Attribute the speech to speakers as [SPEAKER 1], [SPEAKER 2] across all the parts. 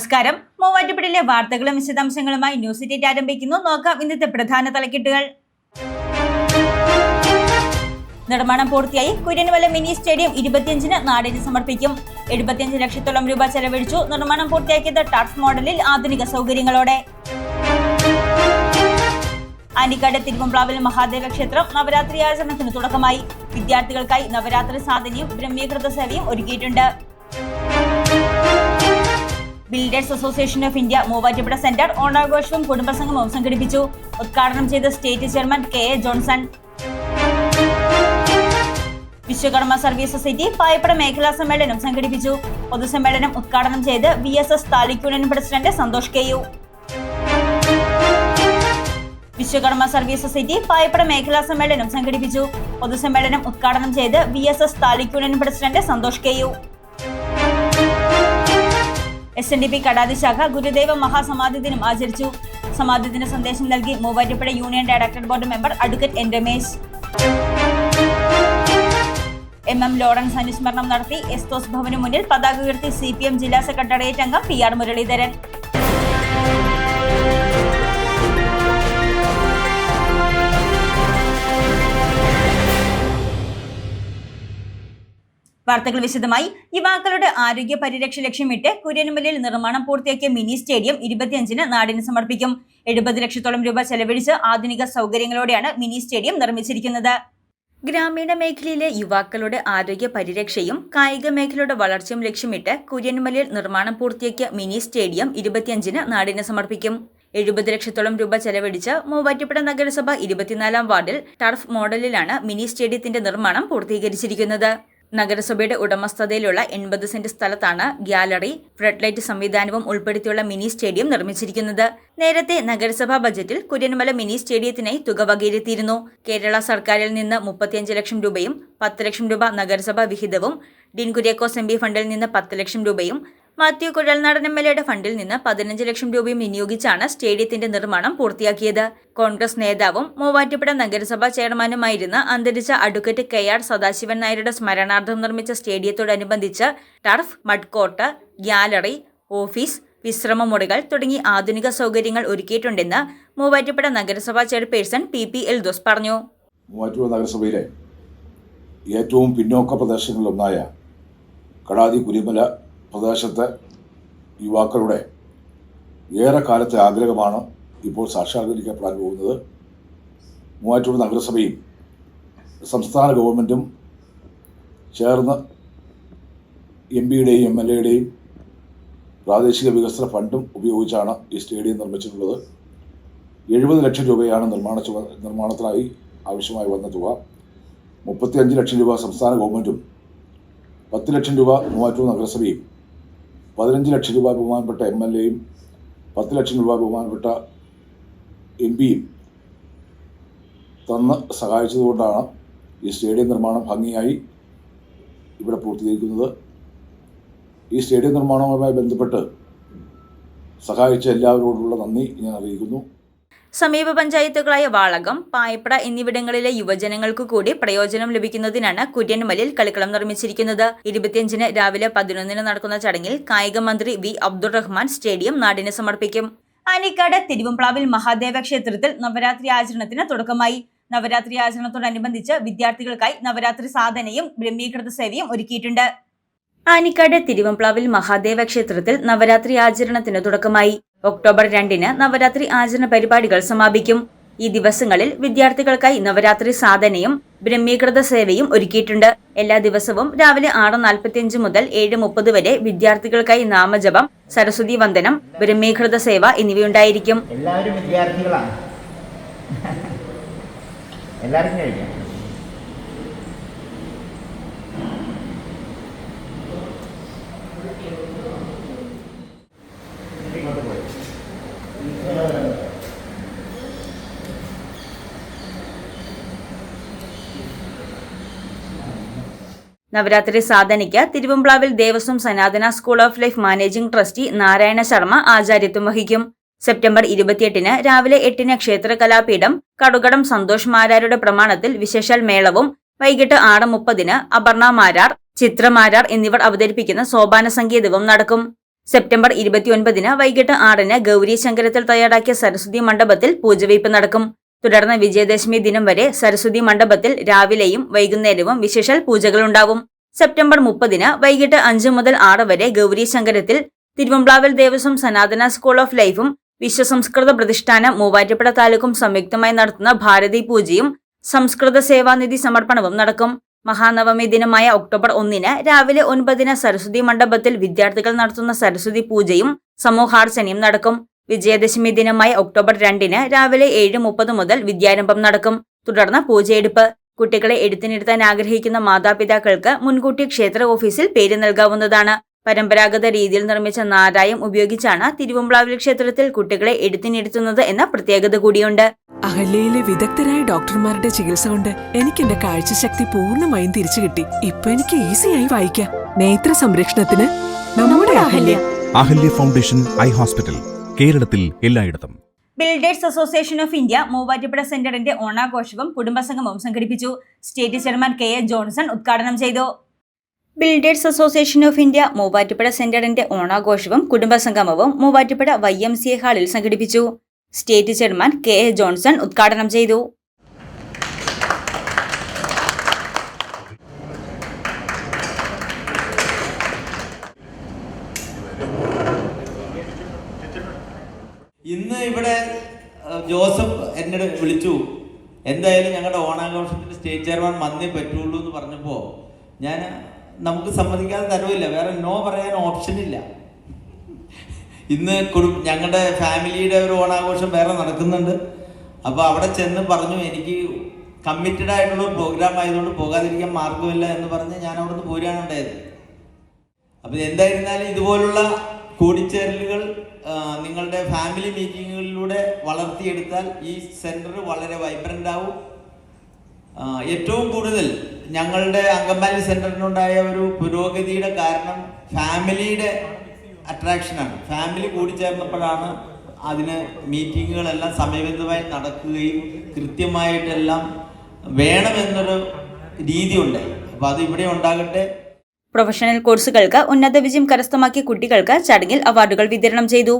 [SPEAKER 1] നമസ്കാരം. മൂവാറ്റുപുഴയിലെ വാർത്തകളും വിശദാംശങ്ങളുമായി ന്യൂസ് എയ്റ്റ് ആരംഭിക്കുന്നു. നോക്കാം ഇന്നത്തെ പ്രധാന തലക്കെട്ടുകൾ. നിർമ്മാണം പൂർത്തിയായി. കുര്യൻവല മിനി സ്റ്റേഡിയം ഇരുപത്തിയഞ്ചിന് നാടിന് സമർപ്പിക്കും. എഴുപത്തിയഞ്ച് ലക്ഷത്തോളം രൂപ ചെലവഴിച്ചു. നിർമ്മാണം പൂർത്തിയാക്കിയത് ടർഫ് മോഡലിൽ ആധുനിക സൗകര്യങ്ങളോടെ. ആനിക്കാട് തിരുവമ്പ്ലാവിൽ മഹാദേവ ക്ഷേത്രം നവരാത്രി ആചരണത്തിന് തുടക്കമായി. വിദ്യാർത്ഥികൾക്കായി നവരാത്രി സാധനയും ബ്രഹ്മീകൃത സേവയും ഒരുക്കിയിട്ടുണ്ട്. Builders association of India Muvattupuzha centre ഓണാഘോഷവും കുടുംബസംഗമവും സംഘടിപ്പിച്ചു. ഉദ്ഘാടനം ചെയ്ത state chairman K A Johnson Vishwakarma service society പായപ്പട മേഖലാ സമ്മേളനം സംഘടിപ്പിച്ചു. പൊതുസമ്മേളനം ഉദ്ഘാടനം ചെയ്ത് V S S taluk union president Santhosh K U. Vishwakarma service society പായപ്പട മേഖലാ സമ്മേളനം സംഘടിപ്പിച്ചു. പൊതുസമ്മേളനം ഉദ്ഘാടനം ചെയ്ത് V S S taluk union president Santhosh K U. S N D P Kadathi ശാഖ ഗുരുദേവ മഹാസമാധി ദിനം ആചരിച്ചു. സമാധി ദിന സന്ദേശം നൽകി Muvattupuzha union director board member advocate N Ramesh. M M Lawrence അനുസ്മരണം നടത്തി എസ്തോസ് ഭവന് മുന്നിൽ പതാക ഉയർത്തി സി പി എം ജില്ലാ സെക്രട്ടേറിയറ്റ് അംഗം പി ആർ മുരളീധരൻ. വാർത്തകൾ വിശദമായി. യുവാക്കളുടെ ആരോഗ്യ പരിരക്ഷ ലക്ഷ്യമിട്ട് കുര്യനുമലയിൽ നിർമ്മാണം പൂർത്തിയാക്കിയ മിനി സ്റ്റേഡിയം ഇരുപത്തിയഞ്ചിന് നാടിന് സമർപ്പിക്കും. എഴുപത് ലക്ഷത്തോളം രൂപ ചെലവഴിച്ച് ആധുനിക സൗകര്യങ്ങളോടെയാണ് മിനി സ്റ്റേഡിയം നിർമ്മിച്ചിരിക്കുന്നത്. ഗ്രാമീണ മേഖലയിലെ യുവാക്കളുടെ ആരോഗ്യ പരിരക്ഷയും കായിക മേഖലയുടെ വളർച്ചയും ലക്ഷ്യമിട്ട് കുര്യനുമലയിൽ നിർമ്മാണം പൂർത്തിയാക്കിയ മിനി സ്റ്റേഡിയം ഇരുപത്തിയഞ്ചിന് നാടിന് സമർപ്പിക്കും. എഴുപത് ലക്ഷത്തോളം രൂപ ചെലവഴിച്ച് മൂവാറ്റുപുഴ നഗരസഭ ഇരുപത്തിനാലാം വാർഡിൽ ടർഫ് മോഡലിലാണ് മിനി സ്റ്റേഡിയത്തിന്റെ നിർമ്മാണം പൂർത്തീകരിച്ചിരിക്കുന്നത്. നഗരസഭയുടെ ഉടമസ്ഥതയിലുള്ള എൺപത് സെന്റ് സ്ഥലത്താണ് ഗ്യാലറി ഫ്ലഡ് സംവിധാനവും ഉൾപ്പെടുത്തിയുള്ള മിനി സ്റ്റേഡിയം നിർമ്മിച്ചിരിക്കുന്നത്. നേരത്തെ നഗരസഭാ ബജറ്റിൽ കുര്യൻമല മിനി സ്റ്റേഡിയത്തിനായി തുക വകയിരുത്തിയിരുന്നു. കേരള സർക്കാരിൽ നിന്ന് മുപ്പത്തിയഞ്ച് ലക്ഷം രൂപയും പത്ത് ലക്ഷം രൂപ നഗരസഭാ വിഹിതവും ഡിൻ എം ബി ഫണ്ടിൽ നിന്ന് പത്ത് ലക്ഷം രൂപയും മാത്യു കുഴൽനാടൻ എം എൽ എയുടെ ഫണ്ടിൽ നിന്ന് പതിനഞ്ച് ലക്ഷം രൂപയും വിനിയോഗിച്ചാണ് സ്റ്റേഡിയത്തിന്റെ നിർമ്മാണം പൂർത്തിയാക്കിയത്. കോൺഗ്രസ് നേതാവും മൂവാറ്റുപുഴ നഗരസഭാ ചെയർമാനുമായിരുന്ന അന്തരിച്ച അഡ്വക്കേറ്റ് കെ ആർ സദാശിവൻ നായരുടെ സ്മരണാർത്ഥം നിർമ്മിച്ച സ്റ്റേഡിയത്തോടനുബന്ധിച്ച് turf mud court gallery office വിശ്രമമുറികൾ തുടങ്ങി ആധുനിക സൗകര്യങ്ങൾ ഒരുക്കിയിട്ടുണ്ടെന്ന് മൂവാറ്റുപുഴ നഗരസഭാ chairperson P P L those പറഞ്ഞു.
[SPEAKER 2] മൂവാറ്റുപുഴ നഗരസഭയിലെ ഏറ്റവും പിന്നോക്ക പ്രദേശങ്ങളിലൊന്നായ കടാതി കുരിമല പ്രദേശത്തെ യുവാക്കളുടെ ഏറെ കാലത്തെ ആഗ്രഹമാണ് ഇപ്പോൾ സാക്ഷാത്കരിക്കപ്പെടാൻ പോകുന്നത്. മൂവാറ്റുപുഴ നഗരസഭയും സംസ്ഥാന ഗവൺമെന്റും ചേർന്ന് എം പിയുടെയും എം എൽ എയുടെയും പ്രാദേശിക വികസന ഫണ്ടും ഉപയോഗിച്ചാണ് ഈ സ്റ്റേഡിയം നിർമ്മിച്ചിട്ടുള്ളത്. എഴുപത് ലക്ഷം രൂപയാണ് നിർമ്മാണ ചുമ നിർമ്മാണത്തിനായി ആവശ്യമായി വന്ന തുക. മുപ്പത്തിയഞ്ച് ലക്ഷം രൂപ സംസ്ഥാന ഗവൺമെന്റും പത്ത് ലക്ഷം രൂപ മൂവാറ്റൂർ നഗരസഭയും പതിനഞ്ച് ലക്ഷം രൂപ ബഹുമാനപ്പെട്ട എം എൽ എയും പത്ത് ലക്ഷം രൂപ ബഹുമാനപ്പെട്ട എം പിയും തന്ന് സഹായിച്ചതുകൊണ്ടാണ് ഈ സ്റ്റേഡിയം നിർമ്മാണം ഭംഗിയായി ഇവിടെ പൂർത്തീകരിക്കുന്നത്. ഈ സ്റ്റേഡിയം നിർമ്മാണവുമായി ബന്ധപ്പെട്ട് സഹായിച്ച എല്ലാവരോടുള്ള നന്ദി ഞാൻ അറിയിക്കുന്നു.
[SPEAKER 1] സമീപ പഞ്ചായത്തുകളായ വാളകം പായപ്പട എന്നിവിടങ്ങളിലെ യുവജനങ്ങൾക്ക് കൂടി പ്രയോജനം ലഭിക്കുന്നതിനാണ് കുര്യൻമലിൽ കളിക്കളം നിർമ്മിച്ചിരിക്കുന്നത്. ഇരുപത്തിയഞ്ചിന് രാവിലെ പതിനൊന്നിന് നടക്കുന്ന ചടങ്ങിൽ കായിക മന്ത്രി വി. അബ്ദുൾ റഹ്മാൻ സ്റ്റേഡിയം നാടിന് സമർപ്പിക്കും. ആനിക്കാട് തിരുവമ്പ്ലാവിൽ മഹാദേവ ക്ഷേത്രത്തിൽ നവരാത്രി ആചരണത്തിന് തുടക്കമായി. നവരാത്രി ആചരണത്തോടനുബന്ധിച്ച് വിദ്യാർത്ഥികൾക്കായി നവരാത്രി സാധനയും ബ്രഹ്മീകൃത സേവയും ഒരുക്കിയിട്ടുണ്ട്. ആനിക്കാട് തിരുവമ്പ്ലാവിൽ മഹാദേവ ക്ഷേത്രത്തിൽ നവരാത്രി ആചരണത്തിന് തുടക്കമായി. ഒക്ടോബർ രണ്ടിന് നവരാത്രി ആചരണ പരിപാടികൾ സമാപിക്കും. ഈ ദിവസങ്ങളിൽ വിദ്യാർത്ഥികൾക്കായി നവരാത്രി സാധനയും ബ്രഹ്മീകൃത സേവയും ഒരുക്കിയിട്ടുണ്ട്. എല്ലാ ദിവസവും രാവിലെ ആറ് നാൽപ്പത്തിയഞ്ച് മുതൽ ഏഴ് മുപ്പത് വരെ വിദ്യാർത്ഥികൾക്കായി നാമജപം സരസ്വതി വന്ദനം ബ്രഹ്മീകൃത സേവ എന്നിവയുണ്ടായിരിക്കും.
[SPEAKER 3] എല്ലാവരും വിദ്യാർത്ഥികളാണ്. എല്ലാവർക്കും കഴിക്കാം.
[SPEAKER 1] Navaratri സാധനയ്ക്ക് തിരുവമ്പ്ലാവിൽ Devaswom Sanatana school of life managing trustee Narayana Sharma ആചാര്യത്വം വഹിക്കും. സെപ്റ്റംബർ ഇരുപത്തിയെട്ടിന് രാവിലെ എട്ടിന് ക്ഷേത്ര കലാപീഠം കടുകടം സന്തോഷ് മാരാരുടെ പ്രമാണത്തിൽ വിശേഷാൽ മേളവും വൈകിട്ട് ആറ് മുപ്പതിന് അപർണ മാരാർ ചിത്ര എന്നിവർ അവതരിപ്പിക്കുന്ന സോപാന സംഗീതവും നടക്കും. സെപ്റ്റംബർ ഇരുപത്തിയൊൻപതിന് വൈകിട്ട് ആറിന് ഗൗരി ശങ്കരത്തിൽ തയ്യാറാക്കിയ സരസ്വതി മണ്ഡപത്തിൽ പൂജവയ്പ് നടക്കും. തുടർന്ന് വിജയദശമി ദിനം വരെ സരസ്വതി മണ്ഡപത്തിൽ രാവിലെയും വൈകുന്നേരവും വിശേഷാൽ പൂജകളുണ്ടാവും. സെപ്റ്റംബർ മുപ്പതിന് വൈകിട്ട് അഞ്ച് മുതൽ ആറ് വരെ ഗൗരി ശങ്കരത്തിൽ തിരുവമ്പ്ലാവിൽ ദേവസ്വം സനാതന സ്കൂൾ ഓഫ് ലൈഫും വിശ്വസംസ്കൃത പ്രതിഷ്ഠാനം മൂവാറ്റുപുഴ താലൂക്കും സംയുക്തമായി നടത്തുന്ന ഭാരതി പൂജയും സംസ്കൃത സേവാനിധി സമർപ്പണവും നടക്കും. മഹാനവമി ദിനമായ ഒക്ടോബർ ഒന്നിന് രാവിലെ ഒൻപതിന് സരസ്വതി മണ്ഡപത്തിൽ വിദ്യാർത്ഥികൾ നടത്തുന്ന സരസ്വതി പൂജയും സമൂഹാർച്ചനയും നടക്കും. വിജയദശമി ദിനമായ ഒക്ടോബർ രണ്ടിന് രാവിലെ ഏഴ് മുപ്പത് മുതൽ വിദ്യാരംഭം നടക്കും. തുടർന്ന് പൂജയെടുപ്പ്. കുട്ടികളെ എടുത്തിനിരുത്താൻ ആഗ്രഹിക്കുന്ന മാതാപിതാക്കൾക്ക് മുൻകൂട്ടി ക്ഷേത്ര ഓഫീസിൽ പേര് നൽകാവുന്നതാണ്. പരമ്പരാഗത രീതിയിൽ നിർമ്മിച്ച നാരായം ഉപയോഗിച്ചാണ് തിരുവമ്പ്ലാവിൽ ക്ഷേത്രത്തിൽ കുട്ടികളെ എടുത്തിനിരുത്തുന്നത് എന്ന പ്രത്യേകത കൂടിയുണ്ട്.
[SPEAKER 4] അഹല്യയിലെ വിദഗ്ധരായ ഡോക്ടർമാരുടെ ചികിത്സ കൊണ്ട് എനിക്ക് എന്റെ കാഴ്ചശക്തി പൂർണമായും തിരിച്ചു കിട്ടി. ഇപ്പൊ എനിക്ക് ഈസിയായി വായിക്കാം. നേത്ര സംരക്ഷണത്തിന് നമ്മുടെ Ahalya.
[SPEAKER 5] Ahalya foundation eye hospital. കേരളത്തിൽ എല്ലായിടത്തും.
[SPEAKER 1] Builders association of India Muvattupuzha സെന്ററിന്റെ ഓണാഘോഷവും കുടുംബസംഗമവും സംഘടിപ്പിച്ചു. State chairman K A Johnson ഉദ്ഘാടനം ചെയ്തു. Builders association of India Muvattupuzha സെന്ററിന്റെ ഓണാഘോഷവും കുടുംബസംഗമവും Muvattupuzha Y M C A ഹാളിൽ സംഘടിപ്പിച്ചു. State chairman K A Johnson ഉദ്ഘാടനം ചെയ്തു.
[SPEAKER 6] ഇന്ന് ഇവിടെ ജോസഫ് എന്നെ വിളിച്ചു എന്തായാലും ഞങ്ങളുടെ ഓണാഘോഷത്തിന്റെ സ്റ്റേറ്റ് ചെയർമാൻ വന്നേ പറ്റുള്ളൂ എന്ന് പറഞ്ഞപ്പോൾ ഞാൻ നമുക്ക് സമ്മതിക്കാതെ തരവില്ല വേറെ നോ പറയാൻ ഓപ്ഷൻ ഇല്ല. ഇന്ന് കുടു ഞങ്ങളുടെ ഫാമിലിയുടെ ഒരു ഓണാഘോഷം വേറെ നടക്കുന്നുണ്ട്. അപ്പോൾ അവിടെ ചെന്ന് പറഞ്ഞു എനിക്ക് കമ്മിറ്റഡ് ആയിട്ടുള്ള പ്രോഗ്രാം ആയതുകൊണ്ട് പോകാതിരിക്കാൻ മാർഗമില്ല എന്ന് പറഞ്ഞ് ഞാൻ അവിടുന്ന് പോരാണ് ഉണ്ടായത്. അപ്പോൾ എന്തായിരുന്നാലും ഇതുപോലുള്ള കൂടിച്ചേരലുകൾ നിങ്ങളുടെ ഫാമിലി മീറ്റിങ്ങുകളിലൂടെ വളർത്തിയെടുത്താൽ ഈ സെന്റർ വളരെ വൈബ്രന്റ് ആവും. ഏറ്റവും കൂടുതൽ ഞങ്ങളുടെ അങ്കമാലി സെന്ററിനുണ്ടായ ഒരു പുരോഗതിയുടെ കാരണം ഫാമിലിയുടെ അട്രാക്ഷനാണ് ഫാമിലി കൂടിച്ചേർന്നപ്പോഴാണ് അതിന് മീറ്റിങ്ങുകളെല്ലാം സമയബന്ധമായി നടക്കുകയും കൃത്യമായിട്ടെല്ലാം വേണമെന്നൊരു രീതി അപ്പോൾ അത് ഇവിടെ ഉണ്ടാകട്ടെ.
[SPEAKER 1] പ്രൊഫഷണൽ കോഴ്സുകൾക്ക് ഉന്നത വിജയം കരസ്ഥമാക്കിയ കുട്ടികൾക്ക് ചടങ്ങിൽ അവാർഡുകൾ വിതരണം ചെയ്തു.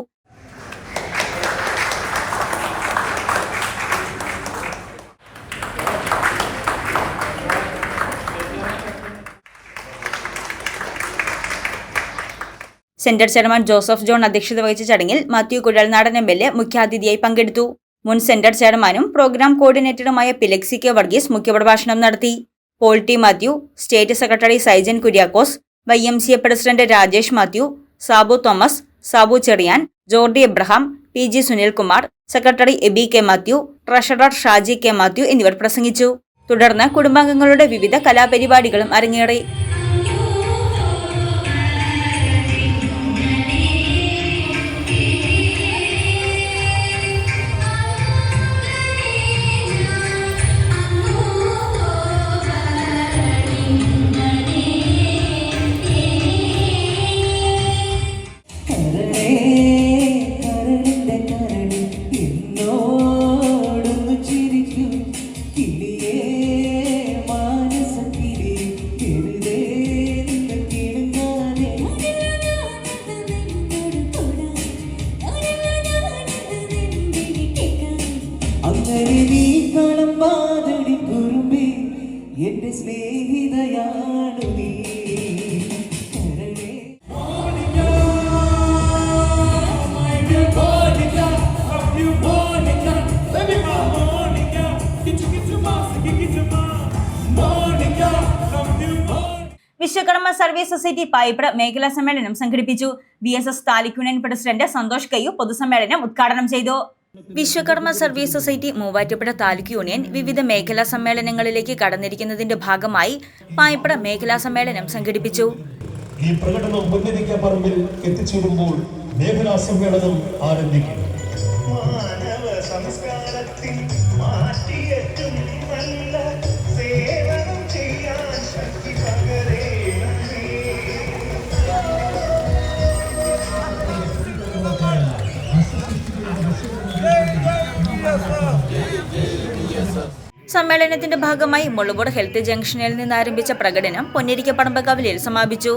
[SPEAKER 1] സെന്റർ ചെയർമാൻ ജോസഫ് ജോൺ അധ്യക്ഷത വഹിച്ച ചടങ്ങിൽ Mathew Kuzhalnadan M L A മുഖ്യാതിഥിയായി പങ്കെടുത്തു. മുൻ സെന്റർ ചെയർമാനും പ്രോഗ്രാം കോർഡിനേറ്ററുമായ പിലക്സി കെ വർഗീസ് മുഖ്യപ്രഭാഷണം നടത്തി. Paul T Mathew state secretary Saijan Kuriakose Y M C A president Rajesh Mathew Sabu Thomas Sabu Cherian Jordy Abraham P G Sunilkumar secretary Aby K Mathew treasurer Shaji K Mathew എന്നിവർ പ്രസംഗിച്ചു. തുടർന്ന് കുടുംബാംഗങ്ങളുടെ വിവിധ കലാപരിപാടികളും അരങ്ങേറി. Vishwakarma service society Payipra മേഖലാ സമ്മേളനം സംഘടിപ്പിച്ചു. B S S taluk union president Santhosh കയ്യു പൊതുസമ്മേളനം ഉദ്ഘാടനം ചെയ്തു. Vishwakarma service society Muvattupuzha taluk union വിവിധ മേഖലാ സമ്മേളനങ്ങളിലേക്ക് കടന്നിരിക്കുന്നതിന്റെ ഭാഗമായി പായിപ്ര മേഖലാ സമ്മേളനം സംഘടിപ്പിച്ചു.
[SPEAKER 7] ഈ പ്രകടനം മുന്നരിക്ക പറമ്പിൽ എത്തിച്ചേരുമ്പോൾ മേഖലാ സമ്മേളനം ആരംഭിക്കും.
[SPEAKER 1] സമ്മേളനത്തിന്റെ ഭാഗമായി മുള്ളുപൂട് ഹെൽത്ത് ജംഗ്ഷനിൽ നിന്ന് ആരംഭിച്ച പ്രകടനം പൊന്നിരിക്ക പറമ്പക്കവലിൽ സമാപിച്ചു.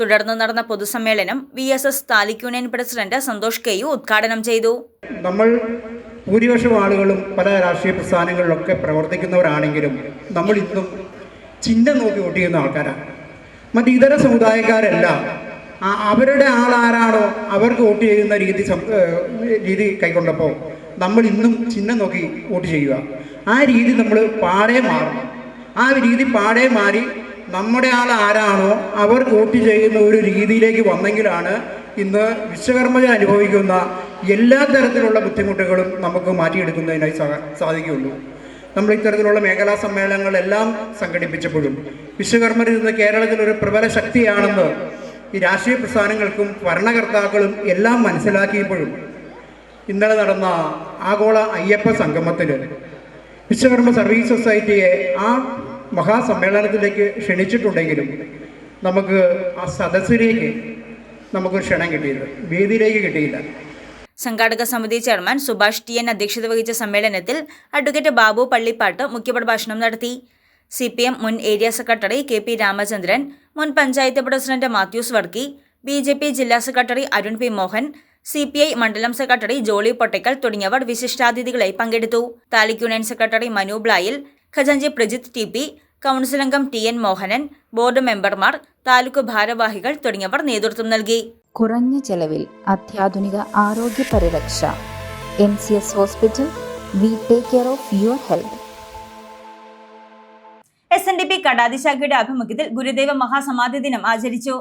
[SPEAKER 1] തുടർന്ന് നടന്ന പൊതുസമ്മേളനം V S S taluk union president Santhosh K U ഉദ്ഘാടനം ചെയ്തു.
[SPEAKER 8] നമ്മൾ ഭൂരിപക്ഷം ആളുകളും പല രാഷ്ട്രീയ പ്രസ്ഥാനങ്ങളിലൊക്കെ പ്രവർത്തിക്കുന്നവരാണെങ്കിലും നമ്മൾ ഇന്നും ചിഹ്നം നോക്കി വോട്ട് ചെയ്യുന്ന ആൾക്കാരാണ്. മറ്റ് ഇതര സമുദായക്കാരെല്ലാം. അവരുടെ ആളാരാണോ അവർക്ക് വോട്ട് ചെയ്യുന്ന രീതി രീതി കൈക്കൊണ്ടപ്പോൾ നമ്മൾ ഇന്നും ചിഹ്നം നോക്കി വോട്ട് ചെയ്യുക. ആ രീതി നമ്മൾ പാടെ മാറണം. ആ രീതി പാടെ മാറി നമ്മുടെ ആൾ ആരാണോ അവർ വോട്ട് ചെയ്യുന്ന ഒരു രീതിയിലേക്ക് വന്നെങ്കിലാണ് ഇന്ന് വിശ്വകർമ്മജ അനുഭവിക്കുന്ന എല്ലാ തരത്തിലുള്ള ബുദ്ധിമുട്ടുകളും നമുക്ക് മാറ്റിയെടുക്കുന്നതിനായി സാധിക്കുകയുള്ളൂ. നമ്മൾ ഇത്തരത്തിലുള്ള മേഖലാ സമ്മേളനങ്ങളെല്ലാം സംഘടിപ്പിച്ചപ്പോഴും വിശ്വകർമ്മർ ഇന്ന് കേരളത്തിലൊരു പ്രബല ശക്തിയാണെന്ന് ഈ രാഷ്ട്രീയ പ്രസ്ഥാനങ്ങൾക്കും ഭരണകർത്താക്കളും എല്ലാം മനസ്സിലാക്കിയപ്പോഴും ഇന്നലെ നടന്ന ആഗോള അയ്യപ്പ സംഗമത്തിൽ വിശ്വകർമ്മ സർവീസ് സൊസൈറ്റിയെ ആ മഹാസമ്മേളനത്തിലേക്ക് ക്ഷണിച്ചിട്ടുണ്ടെങ്കിലും നമുക്ക് ആ സദസ്സിലേക്ക് നമുക്കൊരു ക്ഷണം കിട്ടിയില്ല വേദിയിലേക്ക് കിട്ടിയില്ല.
[SPEAKER 1] സംഘാടക സമിതി ചെയർമാൻ സുഭാഷ് ടി എൻ അധ്യക്ഷത വഹിച്ച സമ്മേളനത്തിൽ അഡ്വക്കേറ്റ് ബാബു പള്ളിപ്പാട്ട് മുഖ്യപ്രഭാഷണം നടത്തി. സി പി എം മുൻ area secretary K P Ramachandran മുൻ panchayat president Mathews Varkey B J P ജില്ലാ secretary Arun P Mohan C P I മണ്ഡലം സെക്രട്ടറി ജോളി പൊട്ടക്കൽ തുടങ്ങിയവർ വിശിഷ്ടാതിഥികളായി പങ്കെടുത്തു. താലൂക്ക് യൂണിയൻ സെക്രട്ടറി മനു ബ്ലായിൽ ഖജാഞ്ചി Prajith T P council T N Mohanan board മെമ്പർമാർ താലൂക്ക് ഭാരവാഹികൾ തുടങ്ങിയവർ നേതൃത്വം നൽകി.
[SPEAKER 9] കുറഞ്ഞ ചെലവിൽ അത്യാധുനിക ആരോഗ്യ പരിരക്ഷ. M C S hospital we take care of your health.
[SPEAKER 1] S N D P Kadathi ശാഖയുടെ ആഭിമുഖ്യത്തിൽ ഗുരുദേവ മഹാസമാധി ദിനം ആചരിച്ചു.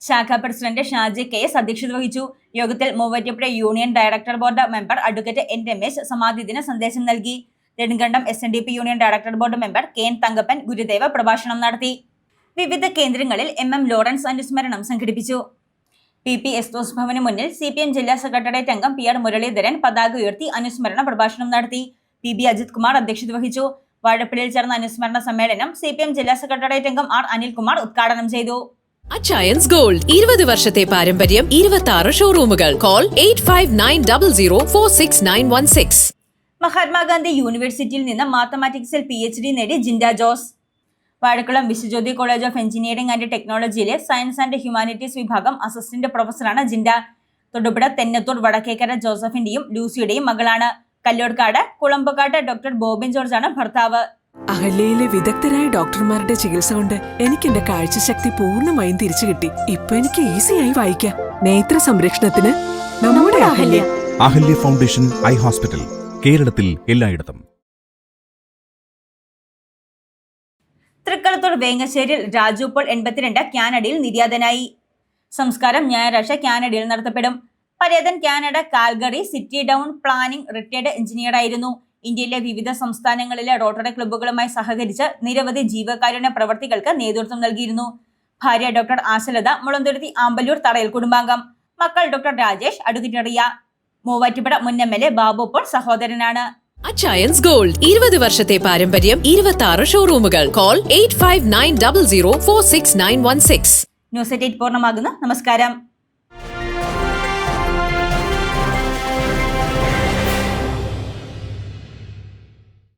[SPEAKER 1] ശാഖാ പ്രസിഡന്റ് ഷാജി കെ എസ് അധ്യക്ഷത വഹിച്ചു. യോഗത്തിൽ Muvattupuzha union director board member advocate N Ramesh സമാധി ദിന സന്ദേശം നൽകി. Nedumkandam S N D P union director board member K N Thankappan Gurudeva പ്രഭാഷണം നടത്തി. വിവിധ കേന്ദ്രങ്ങളിൽ എം എം ലോറൻസ് അനുസ്മരണം സംഘടിപ്പിച്ചു. പി പി എസ്തോസ് ഭവന് മുന്നിൽ സി പി എം ജില്ലാ സെക്രട്ടേറിയറ്റ് അംഗം പി ആർ മുരളീധരൻ പതാക ഉയർത്തി അനുസ്മരണ പ്രഭാഷണം നടത്തി. പി ബി അജിത് കുമാർ അധ്യക്ഷത വഹിച്ചു. വാഴപ്പള്ളിയിൽ ചേർന്ന അനുസ്മരണ സമ്മേളനം സി പി എം ജില്ലാ സെക്രട്ടേറിയറ്റ് അംഗം ആർ അനിൽകുമാർ ഉദ്ഘാടനം ചെയ്തു.
[SPEAKER 10] അച്ചയൻസ് ഗോൾഡ്. ഇരുപത് വർഷത്തെ പാരമ്പര്യം ഇരുപത്തി ആറ് ഷോറൂമുകൾ. Call eight five nine double zero four six nine one six.
[SPEAKER 1] Mahatma Gandhi യൂണിവേഴ്സിറ്റിയിൽ നിന്ന് മാത്തമാറ്റിക്സിൽ പി എച്ച് ഡി നേടി Jinda Jose. Vazhakulam Viswajyothi college of engineering and ടെക്നോളജിയിലെ science and humanities വിഭാഗം അസിസ്റ്റന്റ് പ്രൊഫസറാണ് ജിൻഡ തൊടുപുഴ തെന്നത്തൂർ വടക്കേക്കര ജോസഫിന്റെയും ലൂസിയുടെയും മകളാണ്. കല്ലോട്കാട് കുളമ്പക്കാട് ഡോക്ടർ ബോബിൻ ജോർജ് ആണ് ഭർത്താവ്.
[SPEAKER 4] അഹല്യയിലെ വിദഗ്ധരായ ഡോക്ടർമാരുടെ ചികിത്സ കൊണ്ട് എനിക്ക് എന്റെ കാഴ്ചശക്തി പൂർണമായും തിരിച്ചു കിട്ടി. ഇപ്പൊ എനിക്ക് ഈസിയായി വായിക്കാം. നേത്ര സംരക്ഷണത്തിന് നമ്മുടെ Ahalya.
[SPEAKER 5] Ahalya foundation eye hospital കേരളത്തിൽ എല്ലായിടത്തും.
[SPEAKER 1] തൃക്കളത്തൂർ വേങ്ങശ്ശേരിയിൽ രാജു പോൾ എൺപത്തിരണ്ട് കാനഡയിൽ നിര്യാതനായി. സംസ്കാരം ഞായറാഴ്ച കാനഡയിൽ നടത്തപ്പെടും. പരേതൻ Canada Calgary city town planning retired എഞ്ചിനീയറായിരുന്നു ഇന്ത്യയിലെ വിവിധ സംസ്ഥാനങ്ങളിലെ റോട്ടറി ക്ലബ്ബുകളുമായി സഹകരിച്ച് നിരവധി ജീവകാരുണ്യ പ്രവർത്തികൾക്ക് നേതൃത്വം നൽകിയിരുന്നു. ഭാര്യ ഡോക്ടർ ആശലത മുളന്തുരുത്തി ആമ്പല്ലൂർ തറയിൽ കുടുംബാംഗം. മക്കൾ ഡോക്ടർ രാജേഷ് അടുക്കിട്ടറിയ റിയ. മൂവാറ്റുപുഴ മുൻ M L A Babu Paul സഹോദരനാണ്.
[SPEAKER 10] അച്ചയൻസ് ഗോൾഡ് ഇരുപത് വർഷത്തെ പാരമ്പര്യം ഇരുപത്തി ആറ് ഷോറൂമുകൾ call eight five nine double zero four six nine one six
[SPEAKER 1] news eight പൂർണമാകുന്നു. നമസ്കാരം.